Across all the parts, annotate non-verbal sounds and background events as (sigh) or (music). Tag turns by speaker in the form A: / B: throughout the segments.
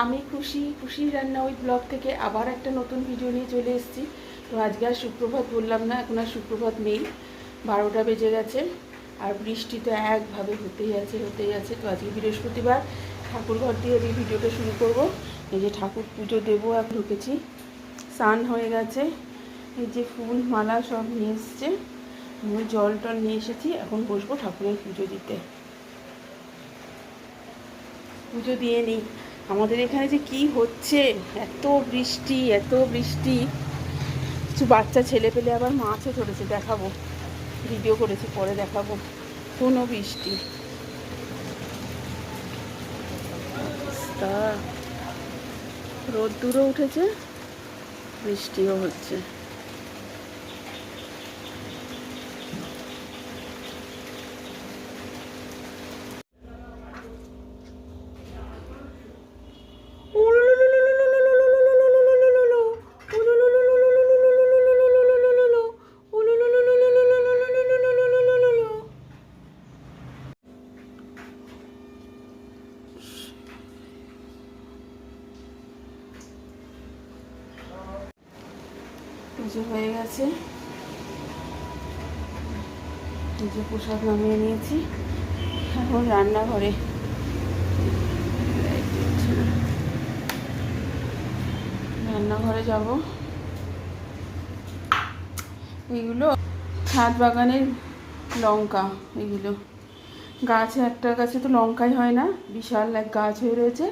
A: আমি খুশি খুশি রান্না ওই ব্লগ থেকে আবার একটা নতুন ভিডিও নিয়ে চলে এসেছি। তো আজকে আর সুপ্রভাত বললাম না, এখন আর সুপ্রভাত নেই। বারোটা বেজে গেছে আর বৃষ্টি তো একভাবে হতেই আছে হতেই আছে। তো আজকে বৃহস্পতিবার, ঠাকুর ঘর দিয়ে এই ভিডিওটা শুরু করব। এই যে ঠাকুর পুজো দেবো, এখন ঢুকেছি। স্নান হয়ে গেছে। এই যে ফুল, মালা সব নিয়ে এসছে। আমি জল টল নিয়ে এসেছি, এখন বসবো ঠাকুরের পুজো দিতে। পুজো দিয়ে নিই। আমাদের এখানে যে কি হচ্ছে? এত বৃষ্টি এত বৃষ্টি। কিছু বাচ্চা, ছেলে পেলে আবার মাছও ধরেছে, দেখাবো। ভিডিও করেছি, পরে দেখাবো। কোনো বৃষ্টি। রোদ রোদ্দুরও উঠেছে, বৃষ্টিও হচ্ছে। পুজো হয়ে গেছে। পুজো প্রসাদ নামিয়ে নিয়েছি। এখন রান্নাঘরে। রান্নাঘরে যাব। এগুলো ছাদ বাগানের লঙ্কা, এগুলো। গাছে একটা গাছে তো লঙ্কাই হয় না, বিশাল এক গাছ হয়ে রয়েছে।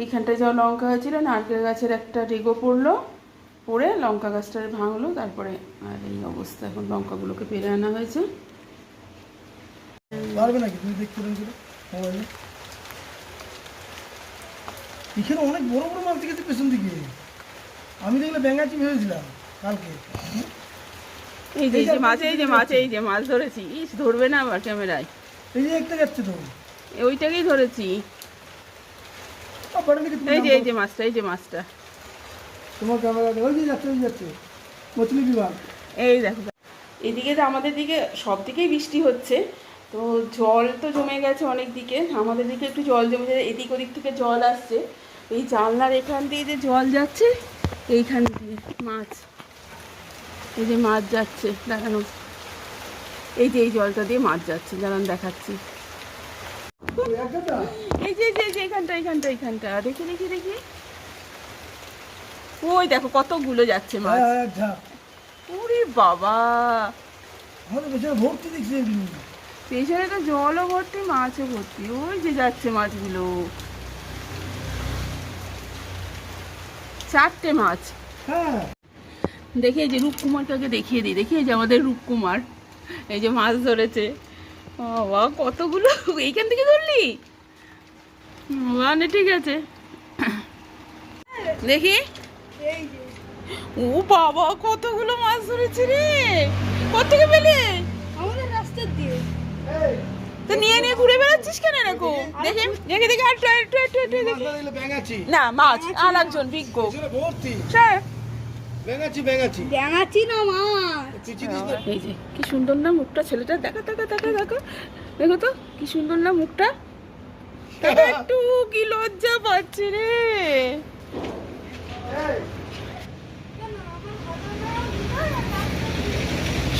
A: এইখানটায় যা লঙ্কা হয়েছিল নারকেল গাছের একটা ডেগো পড়ল। পড়ে লঙ্কা গাছটা ভাঙলো তারপরে আর এই অবস্থা এখন লঙ্কাগুলোকে পেরে আনা হয়েছে।
B: পারবে নাকি? তুমি দেখতে মোবাইলে এখানে অনেক বড় বড় মাছ দেখেছি পেছন দিকে। আমি দেখলে ব্যাঙাচি ভেবেছিলাম কালকে।
A: এই যে এই যে মাছ এই যে মাছ এই যে মাছ ধরেছি। ইস ধরবে না আবার ক্যামেরায়।
B: এই যে একটা যাচ্ছে তো।
A: ওইটাকেই ধরেছি। এই যে এই যে মাছটা এই যে মাছটা।
B: তোমার ক্যামেরা ওই যে যাচ্ছে ওই যাচ্ছে। মছলি বিভাগ।
A: এই দেখো। এদিকে তো আমাদের দিকে সব দিকেই বৃষ্টি হচ্ছে। তো জল তো জমে গেছে অনেক দিকে। আমাদের দিকে একটু জল জমে যায় এদিক ওদিক থেকে জল আসছে। এই জানলার এখান দিয়ে যে জল যাচ্ছে এইখান দিয়ে মাছ। এই যে মাছ যাচ্ছে দেখানো। এই যে এই জলটা দিয়ে মাছ যাচ্ছে দাঁড়ান দেখাচ্ছি। এই যে এই যে, এই যে এখানটা এখানটা এখানটা দেখি দেখি দেখি। ওই দেখো কতগুলো যাচ্ছে মাছ।
B: হ্যাঁ হ্যাঁ
A: ওরে বাবা।
B: ভর্তি দেখছি
A: পেছনে তো জলও ভর্তি মাছও ভর্তি। ওই যে যাচ্ছে মাছগুলো। চারটে মাছ।
B: হ্যাঁ।
A: দেখি এই যে রূপকুমারটাকে দেখিয়ে দিই। দেখি এই যে আমাদের রূপকুমার এই যে মাছ ধরেছে। বাবা কতগুলো? এইখান থেকে ধরলি? মানে ঠিক আছে। দেখি। ও বাবা কতগুলো মাছ ধরেছে রে? কোথেকে পেলে?
C: আমাদের রাস্তার দিয়ে।
A: তো নিয়ে নিয়ে ঘুরে বেড়াচ্ছিস কেন এরকম দেখে দেখে দেখে না মাছ আর একজন বিজ্ঞ।
B: ব্যাঙাচি
C: না মাছ।
B: পিচি দিস না।
A: এই যে কি সুন্দর না মুখটা ছেলেটা দেখা দেখা দেখা দেখো। দেখো তো কি সুন্দর না মুখটা। (laughs) একটু কি লজ্জা পাচ্ছে রে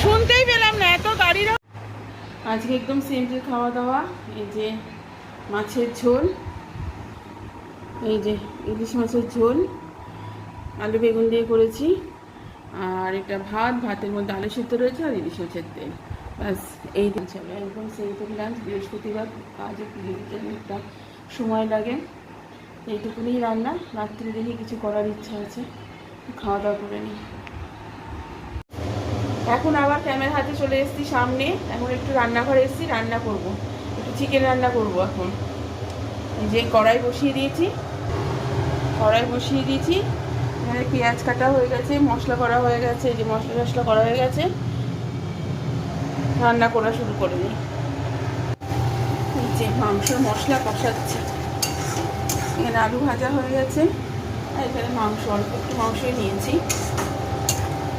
A: শুনতেই পেলাম না এত গাড়ির আজকে একদম সিম্পল খাওয়া দাওয়া এই যে মাছের ঝোল, এই যে ইলিশ মাছের ঝোল, আলু বেগুন দিয়ে করেছি, আর এটা ভাত, ভাতের মধ্যে আলু সিদ্ধ রয়েছে আর ইলিশ মাছের তেল। ব্যাস, এই দিন চলে একদম সিম্পল লাঞ্চ বৃহস্পতিবার কাজে একটা সময় লাগে। এইটুকুনি রান্না রাত্রে দেখি কিছু করার ইচ্ছা আছে খাওয়া দাওয়া করে নিই। এখন আবার ক্যামেরা হাতে চলে এসেছি সামনে। এখন একটু রান্নাঘরে এসেছি, রান্না করব। একটু চিকেন রান্না করব এখন। যে কড়াই বসিয়ে দিয়েছি। কড়াই বসিয়ে দিয়েছি। এখানে পেঁয়াজ কাটা হয়ে গেছে, মশলা করা হয়ে গেছে যে মশলা টশলা করা হয়ে গেছে। রান্না করা শুরু করে দিই। যে মাংসের মশলা কষাচ্ছি। এখানে আলু ভাজা হয়ে গেছে। আর এখানে মাংস, অল্প একটু মাংসই নিয়েছি।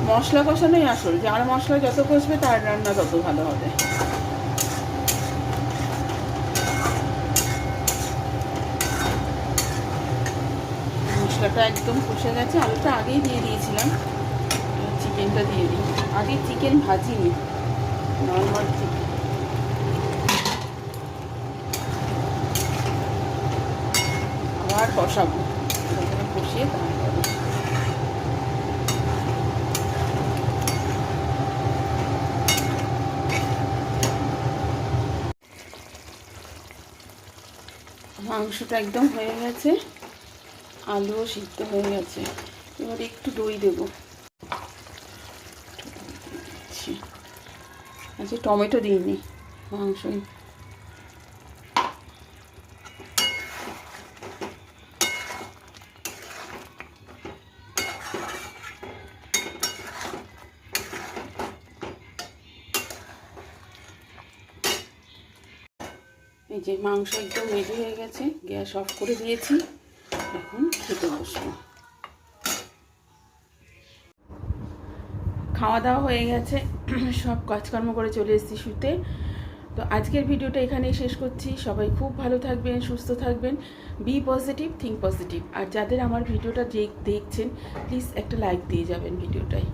A: মশলা কষানোই আসল যার মশলা যত কষবে তার রান্না তত ভালো হবে। আদা একদম কষে গেছে, আলুটা আগেই দিয়ে দিয়েছিলাম। চিকেনটা দিয়ে দিই। আগে চিকেন ভাজিনি নর্মাল চিকেন আবার কষাবো। কষিয়ে তারপরে মাংসটা একদম হয়ে গেছে। আলুও সিদ্ধ হয়ে গেছে। এবার একটু দই দেব। আচ্ছা টমেটো দিইনি। মাংস এই যে মাংস একদম রেডি হয়ে গেছে, গ্যাস অফ করে দিয়েছি। এখন খেতে বসবো। খাওয়া দাওয়া হয়ে গেছে, সব কাজকর্ম করে চলে এসেছি শুতে। তো আজকের ভিডিওটা এখানেই শেষ করছি। সবাই খুব ভালো থাকবেন, সুস্থ থাকবেন। বি পজিটিভ থিঙ্ক পজিটিভ আর যাদের আমার ভিডিওটা দেখছেন প্লিজ একটা লাইক দিয়ে যাবেন ভিডিওটায়।